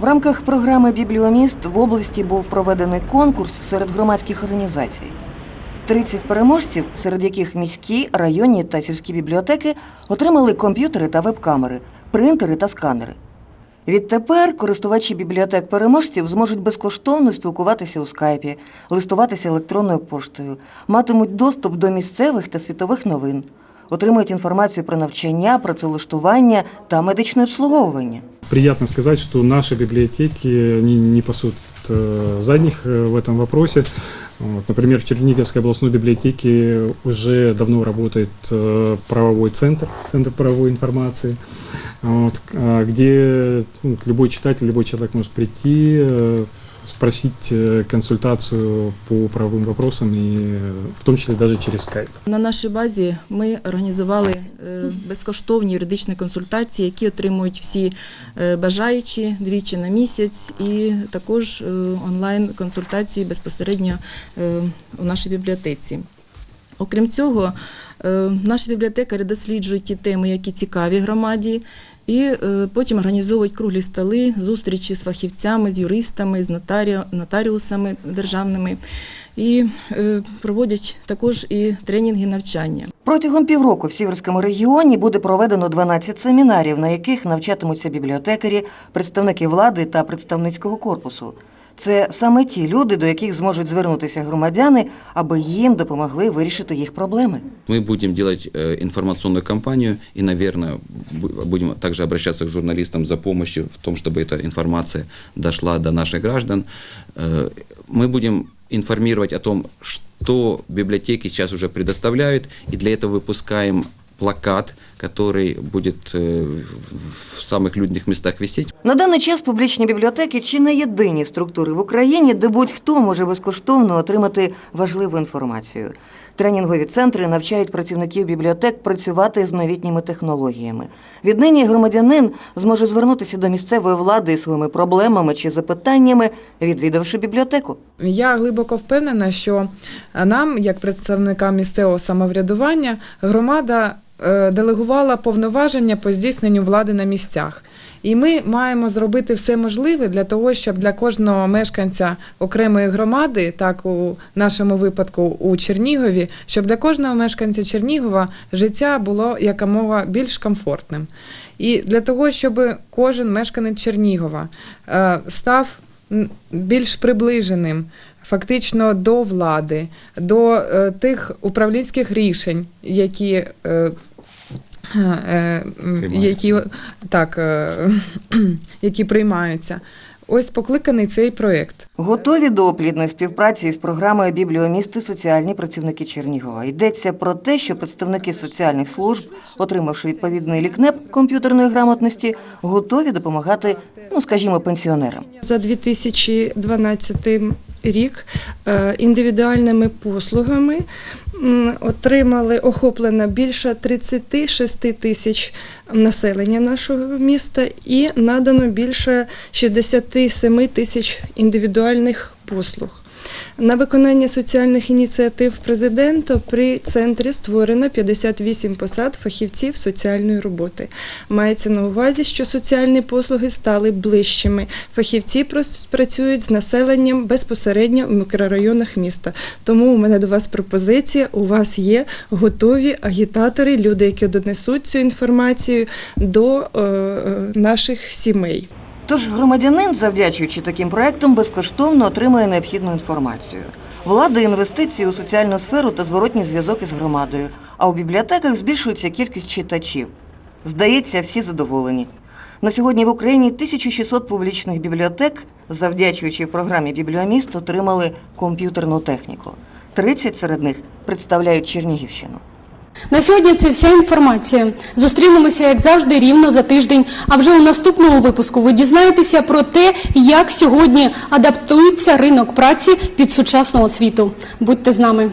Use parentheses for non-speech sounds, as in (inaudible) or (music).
В рамках програми Бібліоміст в області був проведений конкурс серед громадських організацій. 30 переможців, серед яких міські, районні та сільські бібліотеки, отримали комп'ютери та веб-камери, принтери та сканери. Відтепер користувачі бібліотек переможців зможуть безкоштовно спілкуватися у скайпі, листуватися електронною поштою, матимуть доступ до місцевих та світових новин, отримують інформацію про навчання, працевлаштування та медичне обслуговування. Приятно сказать, что наши библиотеки они не пасут э, задних э, в этом вопросе. Вот, например, в Черниговской областной библиотеке уже давно работает э, правовой центр, центр правовой информации, вот, а, где ну, любой читатель, любой человек может прийти, э, спросить э, консультацию по правовым вопросам, и э, в том числе даже через скайп. На нашій базі ми організували е, безкоштовні юридичні консультації, які отримують всі е, бажаючі двічі на місяць, і також е, онлайн-консультації безпосередньо е, у нашій бібліотеці. Окрім цього, е, наші бібліотекарі досліджують ті теми, які цікаві громаді, і е, потім організовують круглі столи, зустрічі з фахівцями, з юристами, з нотаріусами державними. І е, проводять також і тренінги навчання. Протягом півроку в Сіверському регіоні буде проведено 12 семінарів, на яких навчатимуться бібліотекарі, представники влади та представницького корпусу. Це саме ті люди, до яких зможуть звернутися громадяни, аби їм допомогли вирішити їх проблеми. Мы будем делать э, информационную кампанию и, наверное, бу- будем также обращаться к журналистам за помощью в том, чтобы эта информация дошла до наших граждан. Э, Мы будем информировать о том, что библиотеки сейчас уже предоставляют, и для этого выпускаем плакат, который будет э, в самых людных местах висеть. На даний час публічні бібліотеки чи не єдині структури в Україні, де будь-хто може безкоштовно отримати важливу інформацію. Тренінгові центри навчають працівників бібліотек працювати з новітніми технологіями. Віднині громадянин зможе звернутися до місцевої влади із своїми проблемами чи запитаннями, відвідавши бібліотеку. Я глибоко впевнена, що нам, як представникам місцевого самоврядування, громада е, делегувала повноваження по здійсненню влади на місцях. І ми маємо зробити все можливе для того, щоб для кожного мешканця окремої громади, так у нашому випадку у Чернігові, щоб для кожного мешканця Чернігова життя було якомога більш комфортним. І для того, щоб кожен мешканець Чернігова е, став більш приближеним фактично до влади, до е, тих управлінських рішень, які. е, е, які, так, е, (clears throat) які приймаються. Ось покликаний цей проєкт. Готові до плідної співпраці із програмою Бібліомісти соціальні працівники Чернігова. Йдеться про те, що представники соціальних служб, отримавши відповідний лікнеп комп'ютерної грамотності, готові допомагати, ну скажімо, пенсіонерам. за 2012 рік е, індивідуальними послугами отримали охоплено більше 36 тисяч населення нашого міста і надано більше 67 тисяч індивідуальних послуг. На виконання соціальних ініціатив президента при центрі створено 58 посад фахівців соціальної роботи. Мається на увазі, що соціальні послуги стали ближчими. Фахівці працюють з населенням безпосередньо в мікрорайонах міста. Тому у мене до вас пропозиція. У вас є готові агітатори, люди, які донесуть цю інформацію до е, е, наших сімей. Тож громадянин, завдячуючи таким проектам, безкоштовно отримує необхідну інформацію. Влада інвестиції у соціальну сферу та зворотній зв'язок із громадою. А у бібліотеках збільшується кількість читачів. Здається, всі задоволені. На сьогодні в Україні 1600 публічних бібліотек, завдячуючи програмі Бібліоміст, отримали комп'ютерну техніку. 30 серед них представляють Чернігівщину. На сьогодні це вся інформація. Зустрінемося, як завжди, рівно за тиждень. А вже у наступному випуску ви дізнаєтеся про те, як сьогодні адаптується ринок праці під сучасного світу. Будьте з нами.